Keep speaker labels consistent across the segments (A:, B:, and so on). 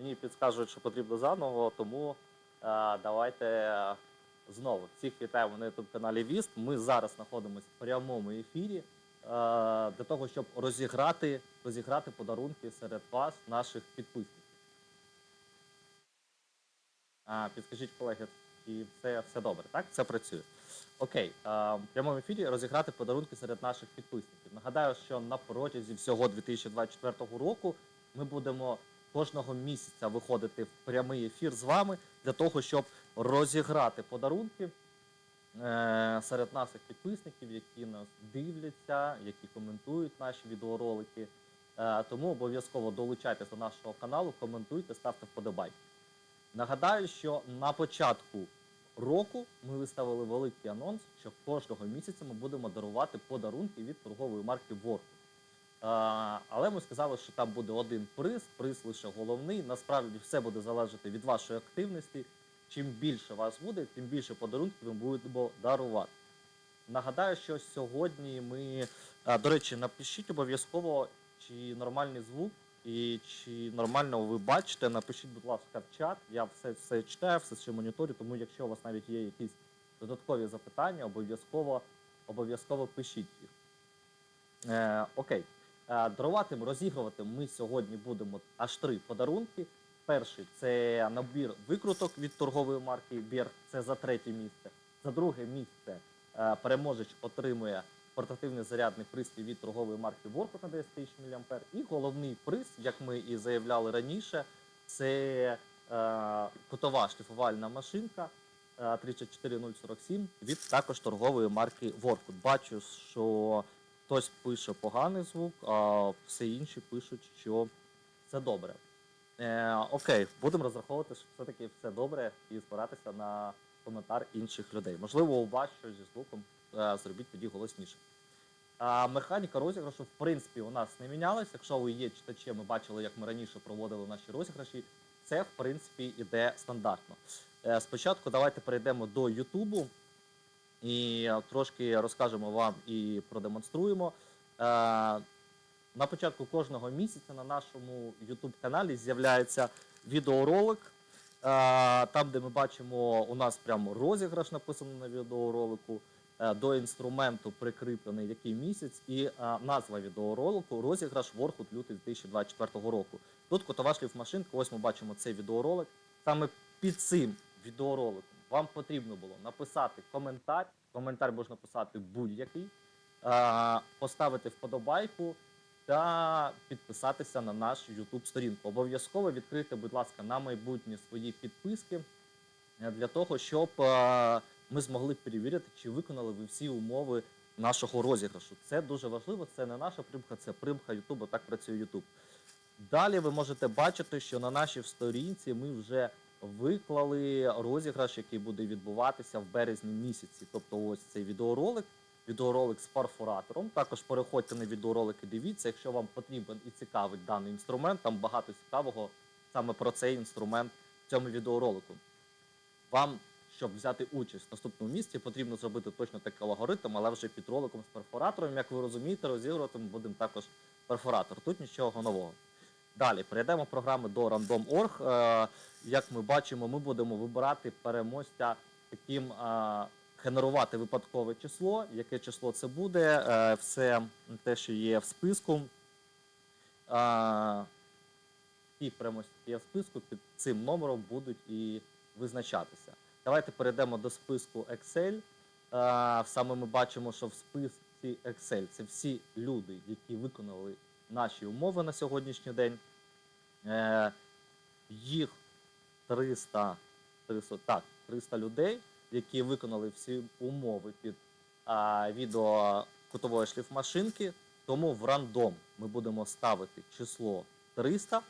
A: Мені підскажуть, що потрібно заново, тому е, давайте е, знову. Всіх вітаємо на youtube каналі Віст. Ми зараз знаходимося в прямому ефірі е, для того, щоб розіграти, розіграти подарунки серед вас, наших підписників. А, підскажіть, колеги, і все, все добре, так? Все працює. Окей, а, в прямому ефірі розіграти подарунки серед наших підписників. Нагадаю, що на протязі всього 2024 року ми будемо кожного місяця виходити в прямий ефір з вами для того, щоб розіграти подарунки е, серед наших підписників, які нас дивляться, які коментують наші відеоролики. Е, тому обов'язково долучайтесь до нашого каналу, коментуйте, ставте вподобайки. Нагадаю, що на початку року ми виставили великий анонс, що кожного місяця ми будемо дарувати подарунки від торгової марки Ворку. Але ми сказали, що там буде один приз, приз лише головний. Насправді все буде залежати від вашої активності. Чим більше вас буде, тим більше подарунків ми будемо дарувати. Нагадаю, що сьогодні ми, до речі, напишіть обов'язково, чи нормальний звук і чи нормально ви бачите. Напишіть, будь ласка, в чат. Я все, все читаю, все ще моніторю, тому якщо у вас навіть є якісь додаткові запитання, обов'язково обов'язково пишіть їх. Е, окей. Е, дарувати, розігрувати ми сьогодні будемо аж три подарунки. Перший це набір викруток від торгової марки Берг, це за третє місце. За друге місце е, переможець отримує портативний зарядний пристрій від торгової марки Воркут на 10 тисяч мА. І головний приз, як ми і заявляли раніше, це е, котова шліфувальна машинка е, 34047 від також торгової марки Воркут. Бачу, що хтось пише поганий звук, а всі інші пишуть, що все добре. Е, окей, будемо розраховувати, що все-таки все добре, і спиратися на коментар інших людей. Можливо, у вас щось зі звуком е, зробіть тоді голосніше. А, механіка розіграшу, в принципі, у нас не мінялась. Якщо ви є читачем, ми бачили, як ми раніше проводили наші розіграші. Це, в принципі, іде стандартно. Е, спочатку давайте перейдемо до Ютубу і трошки розкажемо вам і продемонструємо. Е, на початку кожного місяця на нашому YouTube каналі з'являється відеоролик. е, Там, де ми бачимо, у нас прямо розіграш написано на відеоролику. е, До інструменту прикріплений який місяць, і назва відеоролику розіграш Ворхут лютий 2024 року. Тут котова шліфмашинка, ось ми бачимо цей відеоролик. Саме під цим відеороликом вам потрібно було написати коментар. Коментар можна писати будь-який, поставити вподобайку та підписатися на нашу YouTube сторінку. Обов'язково відкрити, будь ласка, на майбутнє свої підписки е, для того, щоб е, ми змогли перевірити, чи виконали ви всі умови нашого розіграшу. Це дуже важливо. Це не наша примха, це примха YouTube, так працює YouTube. Далі ви можете бачити, що на нашій сторінці ми вже виклали розіграш, який буде відбуватися в березні місяці. Тобто, ось цей відеоролик, відеоролик з перфоратором. Також переходьте на відеоролики, дивіться, якщо вам потрібен і цікавий даний інструмент, там багато цікавого саме про цей інструмент в цьому відеоролику. Вам, щоб взяти участь в наступному місці, потрібно зробити точно такий алгоритм, але вже під роликом з перфоратором. Як ви розумієте, розігрувати ми будемо також перфоратор. Тут нічого нового. Далі перейдемо програми до Random.org. Е, Як ми бачимо, ми будемо вибирати переможця таким е, генерувати випадкове число. Яке число це буде? Е, Все те, що є в списку. Ті переможці, є в списку, під цим номером будуть і визначатися. Давайте перейдемо до списку Excel. Саме ми бачимо, що в списку Excel це всі люди, які виконали наші умови на сьогоднішній день. Е, їх 300, 300, так, 300 людей, які виконали всі умови під а, відео кутової шліфмашинки. Тому в рандом ми будемо ставити число 300.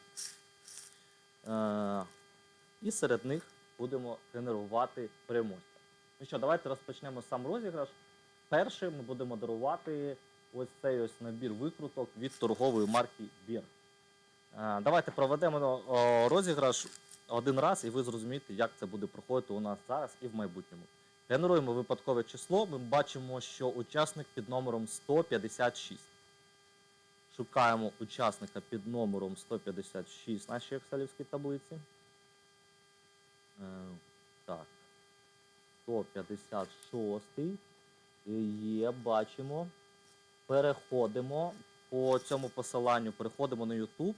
A: Е, і серед них будемо генерувати переможця. Ну що, давайте розпочнемо сам розіграш. Першим ми будемо дарувати ось цей ось набір викруток від торгової марки Бір. Е, Давайте проведемо розіграш один раз, і ви зрозумієте, як це буде проходити у нас зараз і в майбутньому. Генеруємо випадкове число. Ми бачимо, що учасник під номером 156. Шукаємо учасника під номером 156 в нашій екселівській таблиці. Е, так. 156 є, бачимо. Переходимо по цьому посиланню, переходимо на YouTube.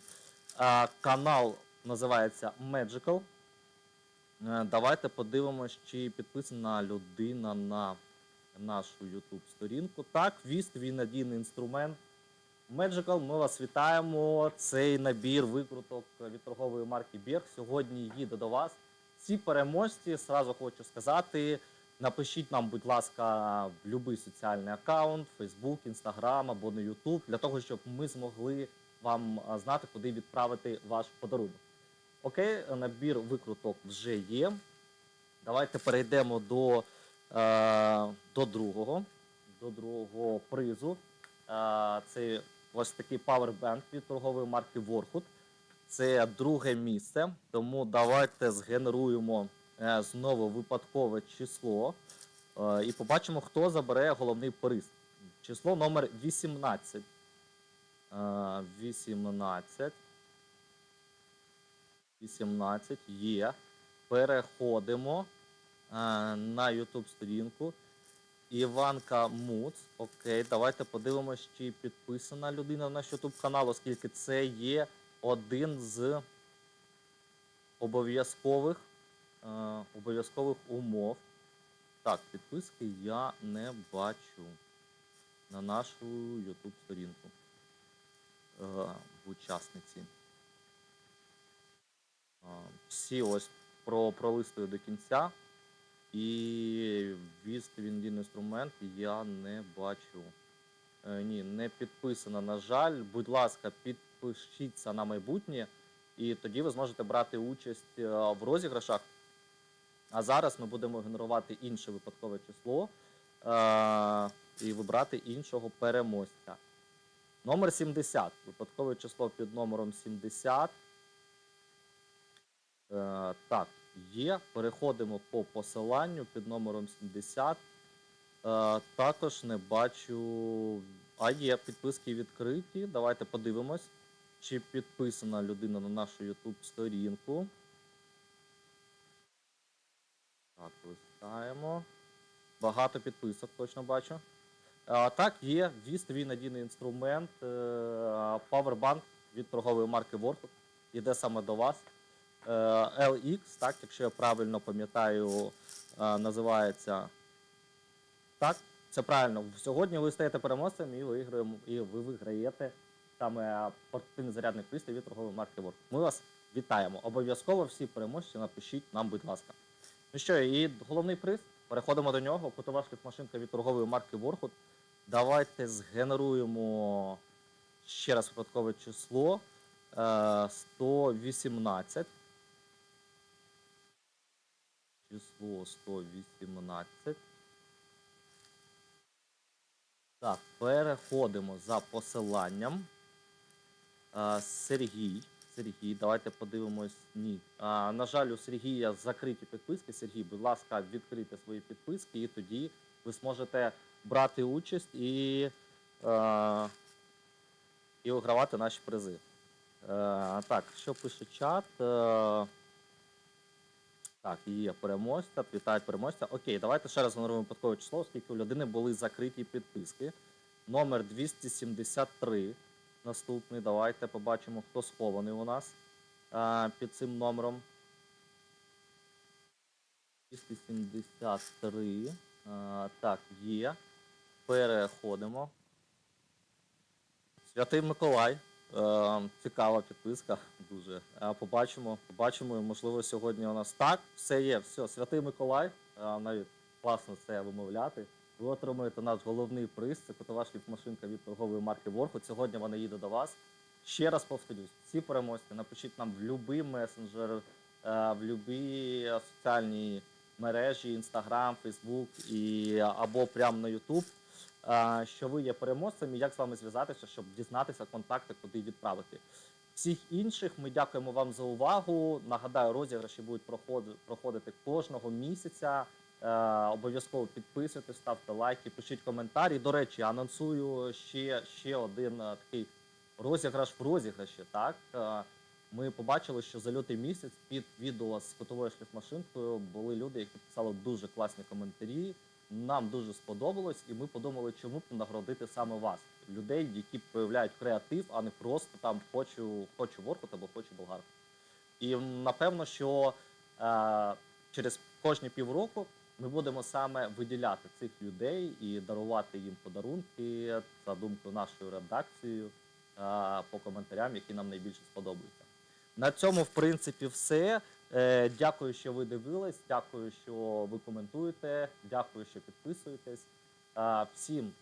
A: Канал називається Magical. Е, Давайте подивимось, чи підписана людина на нашу YouTube сторінку. Так, віст, твій надійний інструмент. Magical, ми вас вітаємо. Цей набір викруток від торгової марки Берг сьогодні їде до вас. Ці переможці, сразу хочу сказати, напишіть нам, будь ласка, в будь-який соціальний аккаунт, Facebook, Instagram або на YouTube, для того, щоб ми змогли вам знати, куди відправити ваш подарунок. Окей, набір викруток вже є. Давайте перейдемо до, е, до другого, до другого призу. Е, це ось такий павербанк від торгової марки Warhood. Це друге місце, тому давайте згенеруємо знову випадкове число е, і побачимо, хто забере головний приз. Число номер 18. Е, 18. 18 є. Переходимо е, на YouTube сторінку. Іванка Муц. Окей, давайте подивимось, чи підписана людина на наш YouTube канал, оскільки це є один з обов'язкових е, обов'язкових умов. Так, підписки я не бачу на нашу YouTube сторінку е, в учасниці. Е, всі ось про, пролистую до кінця. І віз він інструмент я не бачу. Е, ні, не підписано, на жаль. Будь ласка, підпишіться на майбутнє, і тоді ви зможете брати участь е, в розіграшах. А зараз ми будемо генерувати інше випадкове число е- і вибрати іншого переможця. Номер 70. Випадкове число під номером 70. Е, так, є. Переходимо по посиланню під номером 70. Е, також не бачу. А є підписки відкриті. Давайте подивимось, чи підписана людина на нашу YouTube сторінку. Так, листаємо. Багато підписок точно бачу. А, так, є твій надійний інструмент. е, Powerbank від торгової марки Warhood. Іде саме до вас. Е, LX, так, якщо я правильно пам'ятаю, е, називається. Так, це правильно. Сьогодні ви стаєте переможцем і виграємо, і ви виграєте саме портативний зарядний пристрій від торгової марки Warhood. Ми вас вітаємо. Обов'язково всі переможці напишіть нам, будь ласка. Ну що, і головний приз. Переходимо до нього. Кутова шліфмашинка від торгової марки Warhood. Давайте згенеруємо ще раз випадкове число. Е, 118. Число 118. Так, переходимо за посиланням. Е, Сергій. Сергій, давайте подивимось. Ні. А, на жаль, у Сергія закриті підписки. Сергій, будь ласка, відкрийте свої підписки, і тоді ви зможете брати участь і, е, і вигравати наші призи. Е, так, що пише чат? Е, так, є переможця, вітають переможця. Окей, давайте ще раз генеруємо випадкове число, оскільки у людини були закриті підписки. Номер 273. Наступний. Давайте побачимо, хто схований у нас а, під цим номером. 273. А, так, є. Переходимо. Святий Миколай. Е, цікава підписка. Дуже. Е, побачимо, побачимо. Можливо, сьогодні у нас так. Все є. Все, Святий Миколай. Е, навіть класно це вимовляти. Ви отримуєте наш головний приз. Це котова шліфмашинка від торгової марки Warhood. Сьогодні вона їде до вас. Ще раз повторюсь, всі переможці напишіть нам в будь-який месенджер, е, в будь-які соціальні мережі, Instagram, Facebook і або прямо на YouTube, е, що ви є переможцем і як з вами зв'язатися, щоб дізнатися контакти, куди відправити. Всіх інших ми дякуємо вам за увагу. Нагадаю, розіграші будуть проходити кожного місяця. Е, обов'язково підписуйтесь, ставте лайки, пишіть коментарі. До речі, анонсую ще, ще один е, такий розіграш в розіграші. Так Е, ми побачили, що за лютий місяць під відео з фотовою шліфмашинкою були люди, які писали дуже класні коментарі. Нам дуже сподобалось, і ми подумали, чому б нагородити саме вас, людей, які проявляють креатив, а не просто там хочу, хочу воркут або хочу болгарку. І напевно, що е, через кожні півроку ми будемо саме виділяти цих людей і дарувати їм подарунки за думкою нашою редакцією е, по коментарям, які нам найбільше сподобаються. На цьому, в принципі, все. Е, Дякую, що ви дивились. Дякую, що ви коментуєте. Дякую, що підписуєтесь. Е, Всім